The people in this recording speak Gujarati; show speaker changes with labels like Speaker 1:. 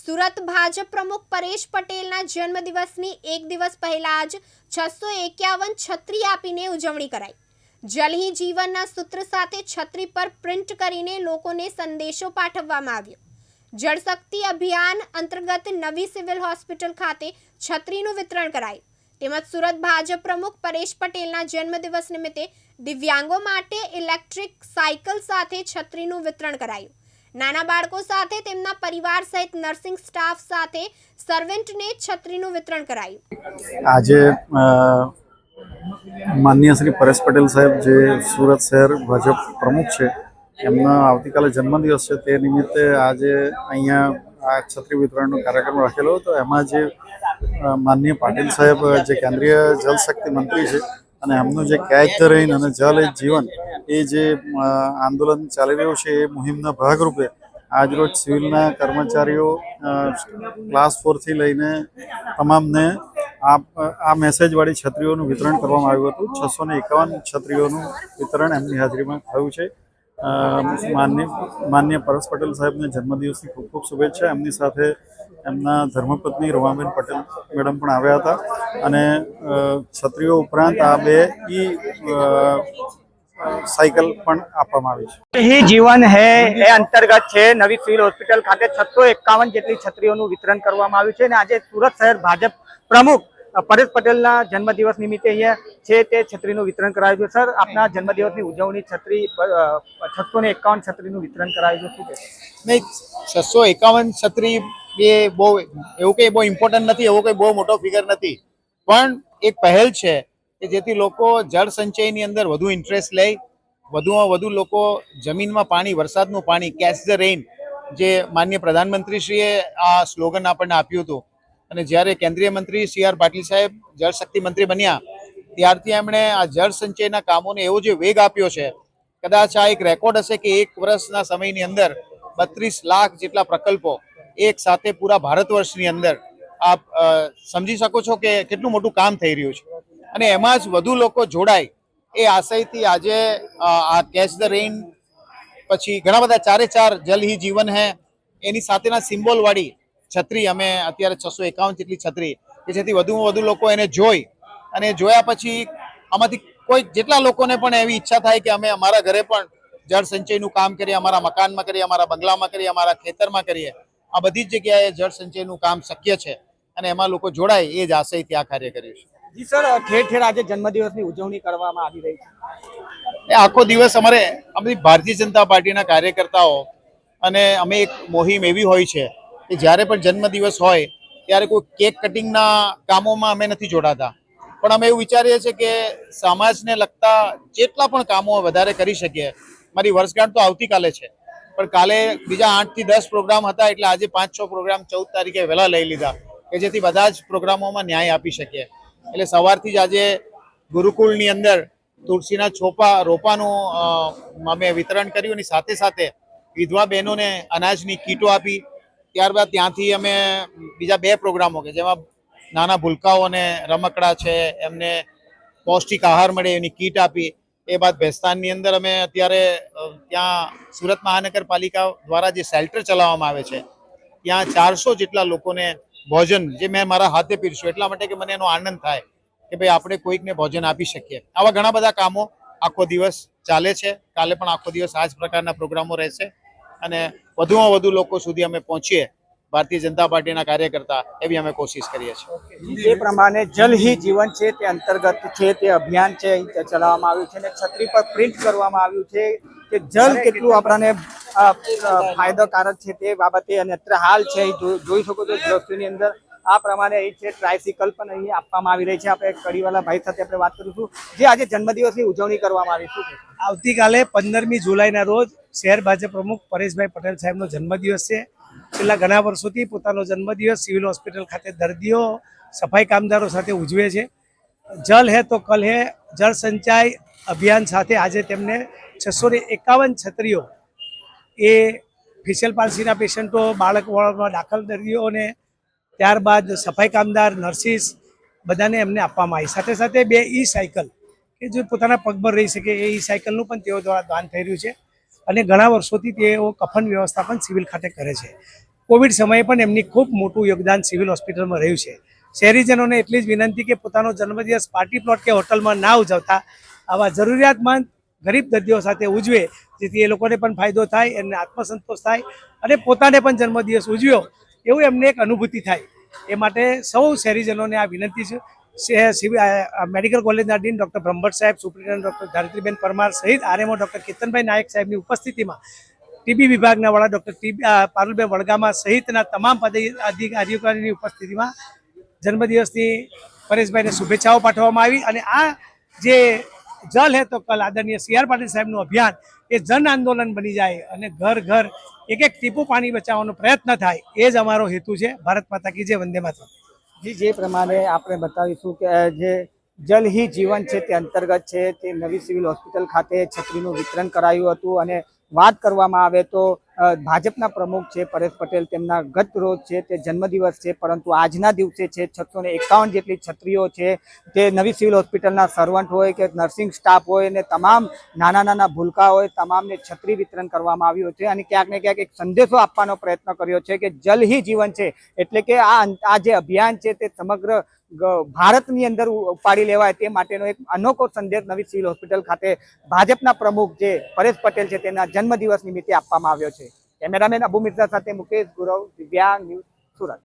Speaker 1: સુરત ભાજપ પ્રમુખ પરેશ પટેલના જન્મદિવસની એક દિવસ પહેલા જ છસો એકાવન છત્રી આપીને ઉજવણી કરાઈ. જલહી જીવનના સૂત્ર સાથે છત્રી પર પ્રિન્ટ કરીને લોકોને સંદેશો પાઠવવામાં આવ્યો. જળશક્તિ અભિયાન અંતર્ગત નવી સિવિલ હોસ્પિટલ ખાતે છત્રીનું વિતરણ કરાયું. તેમજ સુરત ભાજપ પ્રમુખ પરેશ પટેલના જન્મદિવસ નિમિત્તે દિવ્યાંગો માટે ઇલેક્ટ્રિક સાયકલ સાથે છત્રીનું વિતરણ કરાયું. નાના બાળકો સાથે, તેમના પરિવાર સહિત નર્સિંગ સ્ટાફ સાથે સર્વેન્ટને છત્રીનું વિતરણ કરાયું.
Speaker 2: આજે માનનીય શ્રી પરેશ પટેલ સાહેબ જે સુરત શહેર ભાજપ પ્રમુખ છે, એમનો આવતીકાલે જન્મદિવસ છે, તે નિમિત્તે આજે અહીંયા આ છત્રી વિતરણનો કાર્યક્રમ રાખેલો હતો. એમાં જે માનનીય પાટીલ સાહેબ જે કેન્દ્રીય જલશક્તિ મંત્રી છે અને એમનું જે કેચ ધ રેઇન અને જલ એ જીવન એ જે આંદોલન ચાલી રહ્યું છે એ મુહિમના ભાગરૂપે આજરોજ સિવિલના કર્મચારીઓ ક્લાસ ફોરથી લઈને તમામને આ મેસેજવાળી છત્રીઓનું વિતરણ કરવામાં આવ્યું હતું. છસો ને એકાવન છત્રીઓનું વિતરણ એમની હાજરીમાં થયું છે. માન્ય માન્ય પરસ પટેલ સાહેબને જન્મદિવસની ખૂબ ખૂબ શુભેચ્છા. એમની સાથે એમના ધર્મપત્ની રમાબેન પટેલ મેડમ પણ આવ્યા હતા. અને છત્રીઓ ઉપરાંત આ બે ઈ સાયકલ પણ આપવામાં આવી છે.
Speaker 3: હી જીવન હે એ અંતર્ગત છે. નવી સિવિલ હોસ્પિટલ ખાતે છસો એકાવન જેટલી છત્રીઓનું વિતરણ કરવામાં આવ્યું છે અને આજે સુરત શહેર ભાજપ પ્રમુખ પરેશ પટેલના જન્મદિવસ નિમિત્તે અહીંયા છે તે છત્રીનું વિતરણ કરાયું છે. સર આપના જન્મદિવસની ઉજવણી છત્રી છસો ને એકાવન છત્રીનું વિતરણ કરાયું છે. શું
Speaker 4: નહીં છસો એકાવન છત્રી એ બહુ એવું કંઈ બહુ ઇમ્પોર્ટન્ટ નથી એવો કંઈ બહુ મોટો ફિગર નથી. પણ એક પહેલ છે કે જેથી લોકો જળ સંચયની અંદર વધુ ઇન્ટરેસ્ટ લે, વધુમાં વધુ લોકો જમીનમાં પાણી, વરસાદનું પાણી કેચ ધ રેઇન જે માન્ય પ્રધાનમંત્રીશ્રીએ આ સ્લોગન આપણને આપ્યું હતું. અને જ્યારે કેન્દ્રીય મંત્રી સી આર પાટીલ સાહેબ જળશક્તિ મંત્રી બન્યા, ત્યારથી એમણે આ જળ સંચયના કામોને એવો જે વેગ આપ્યો છે, કદાચ આ એક રેકોર્ડ હશે કે એક વર્ષના સમયની અંદર બત્રીસ લાખ જેટલા પ્રકલ્પો એક સાથે પૂરા ભારત વર્ષની અંદર આપ સમજી શકો છો કે કેટલું મોટું કામ થઈ રહ્યું છે. અને એમાં જ વધુ લોકો જોડાય એ આશયથી આજે આ કેચ ધ રેઇન પછી ઘણા બધા ચારે ચાર જલ હી જીવન હે, એની સાથેના સિમ્બોલવાળી છત્રી અમે અત્યારે છસો એકાવન જેટલી છત્રી, કે જેથી વધુમાં વધુ લોકો એને જોઈ અને જોયા પછી આમાંથી કોઈ જેટલા લોકોને પણ એવી ઈચ્છા થાય કે અમે અમારા ઘરે પણ જળ સંચયનું કામ કરીએ, અમારા મકાનમાં કરીએ, અમારા બંગલામાં કરીએ, અમારા ખેતરમાં કરીએ, આ બધી જ જગ્યાએ જળ સંચયનું કામ શક્ય છે અને એમાં લોકો જોડાય એ જ આશયથી આ કાર્ય કર્યું
Speaker 3: જી સર, ઠેર ઠેર આજે જન્મદિવસની ઉજવણી કરવામાં આવી રહી છે.
Speaker 4: એ આખો દિવસ અમારે અમારી ભારતીય જનતા પાર્ટીના કાર્યકર્તાઓ અને અમે એક મોહિમ એવી હોય છે કે જ્યારે પણ જન્મદિવસ હોય, ત્યારે કોઈ કેક કટિંગના કામોમાં અમે નથી જોડાતા. પણ અમે એવું વિચારીએ છીએ કે સમાજને લગતા જેટલા પણ કામો વધારે કરી શકીએ, મારી વર્ષગાંઠ તો આવતીકાલે છે, પણ કાલે બીજા આઠથી દસ પ્રોગ્રામ હતા એટલે આજે પાંચ છ પ્રોગ્રામ ચૌદ તારીખે વહેલા લઈ લીધા, કે જેથી બધા જ પ્રોગ્રામોમાં ન્યાય આપી શકીએ. એટલે સવારથી જ આજે ગુરુકુળની અંદર તુલસીના છોપા, રોપાનું અમે વિતરણ કર્યું અને સાથે સાથે વિધવા બહેનોને અનાજની કીટો આપી. ત્યારબાદ ત્યાંથી અમે બીજા બે પ્રોગ્રામો કે જેમાં નાના ભૂલકાઓને રમકડા છે, એમને પૌષ્ટિક આહાર મળે એની કીટ આપી. એ બાદ ભેસ્તાનની અંદર અમે અત્યારે ત્યાં સુરત મહાનગરપાલિકા દ્વારા જે શેલ્ટર ચલાવવામાં આવે છે, ત્યાં ચારસો જેટલા લોકોને ભોજન જે મેં મારા હાથે પીરશું એટલા માટે કે મને એનો આનંદ થાય કે ભાઈ આપણે કોઈકને ભોજન આપી શકીએ. આવા ઘણા બધા કામો આખો દિવસ ચાલે છે. કાલે પણ આખો દિવસ આ જ પ્રકારના પ્રોગ્રામો રહેશે. અને વધુમાં વધુ લોકો સુધી અમે પહોંચીએ. ભારતીય જનતા પાર્ટીના કાર્યકર્તા એવી અમે કોશિશ કરીએ છીએ.
Speaker 3: જે પ્રમાણે જલ હી જીવન છે તે અંતર્ગત છે તે અભિયાન છે ચલાવવામાં આવ્યું છે અને છત્રી પર પ્રિન્ટ કરવામાં આવ્યું છે કે જલ કેટલું આપણને ફાયદાકારક છે તે બાબતે અને અત્યારે હાલ છે જોઈ શકો છો દ્રશ્યોની અંદર. આ પ્રમાણે અહીં છે ટ્રાયસિકલ પણ અહીં આપવામાં આવી રહી છે. આપણે કડીવાલા ભાઈ સાથે આપણે વાત કરીશું. જે આજે જન્મદિવસની ઉજવણી કરવામાં આવી છે.
Speaker 5: આવતીકાલે પંદરમી જુલાઈના રોજ શહેર ભાજપ પ્રમુખ પરેશભાઈ પટેલ સાહેબનો જન્મદિવસ છે. છેલ્લા ઘણા વર્ષોથી પોતાનો જન્મદિવસ સિવિલ હોસ્પિટલ ખાતે દર્દીઓ, સફાઈ કામદારો સાથે ઉજવે છે. જલ હે તો કલ હે, જળ સંચાય અભિયાન સાથે આજે તેમને છસો એકાવન છત્રીઓ એ ફેશિયલ પાલસીના પેશન્ટો બાળક વોર્ડમાં દાખલ દર્દીઓને ત્યારબાદ સફાઈ કામદાર નર્સિસ બધાને એમને આપવામાં આવી. સાથે સાથે બે ઈ સાયકલ કે જે પોતાના પગભર રહી શકે એ ઈ સાયકલનું પણ તેઓ દ્વારા દાન થઈ રહ્યું છે અને ઘણા વર્ષોથી તેઓ કફન વ્યવસ્થા પણ સિવિલ ખાતે કરે છે. કોવિડ સમયે પણ એમની ખૂબ મોટું યોગદાન સિવિલ હોસ્પિટલમાં રહ્યું છે. શહેરીજનોને એટલી જ વિનંતી કે પોતાનો જન્મદિવસ પાર્ટી પ્લોટ કે હોટલમાં ના ઉજવતા આવા જરૂરિયાતમંદ ગરીબ દર્દીઓ સાથે ઉજવે, જેથી એ લોકોને પણ ફાયદો થાય એમને આત્મસંતોષ થાય અને પોતાને પણ જન્મદિવસ ઉજવ્યો, એવું એમને એક અનુભૂતિ થાય. એ માટે સૌ શહેરીજનોને આ વિનંતી છે. મેડિકલ કોલેજના ડીન ડૉક્ટર બ્રહ્મભટ્ટ સાહેબ, સુપ્રિન્ટેન્ડન્ટ ડૉક્ટર ધારિત્રીબેન પરમાર સહિત આરએમઓ ડૉક્ટર કેતનભાઈ નાયક સાહેબની ઉપસ્થિતિમાં ટીબી વિભાગના વડા ડૉક્ટર ટીબી પારુલબેન વડગામા સહિતના તમામ પદાધિ અધિકારીની ઉપસ્થિતિમાં જન્મદિવસની પરેશભાઈને શુભેચ્છાઓ પાઠવવામાં આવી અને આ જે જલ હે તો કલ. આદરણીય સી આર પાટીલ સાહેબનું અભિયાન એ જન આંદોલન બની જાય અને ઘર ઘર એક એક ટીપું પાણી બચાવવાનો પ્રયત્ન થાય. એ જ અમારો હેતુ છે. ભારત માતા કી જે વંદે માતા
Speaker 3: જી, જે પ્રમાણે આપણે બતાવીશું કે જે જલ હી જીવન છે તે અંતર્ગત છે તે નવી સિવિલ હોસ્પિટલ ખાતે છત્રીનું વિતરણ કરાયું હતું અને વાત કરવામાં આવે તો ભાજપના પ્રમુખ છે પરેશ પટેલ, તેમના ગત રોજ છે તે જન્મદિવસ છે, પરંતુ આજના દિવસે છે છસો એકાવન જેટલી છત્રીઓ છે તે નવી સિવિલ હોસ્પિટલના સર્વન્ટ હોય કે નર્સિંગ સ્ટાફ હોય અને તમામ નાના નાના ભૂલકા હોય, તમામને છત્રી વિતરણ કરવામાં આવ્યું છે અને ક્યાંક ને ક્યાંક એક સંદેશો આપવાનો પ્રયત્ન કર્યો છે કે જલ જીવન છે. એટલે કે આ આ જે અભિયાન છે તે સમગ્ર ભારતની અંદર ઉપાડી લેવાય તે માટેનો એક અનોખો સંદેશ નવી સિવિલ હોસ્પિટલ ખાતે ભાજપના પ્રમુખ જે પરેશ પટેલ છે તેના જન્મદિવસ નિમિત્તે આપવામાં આવ્યો છે. કેમેરામેન અબુ મિર્ઝા સાથે મુકેશ ગુરવ, દિવ્યાંગ ન્યૂઝ સુરત.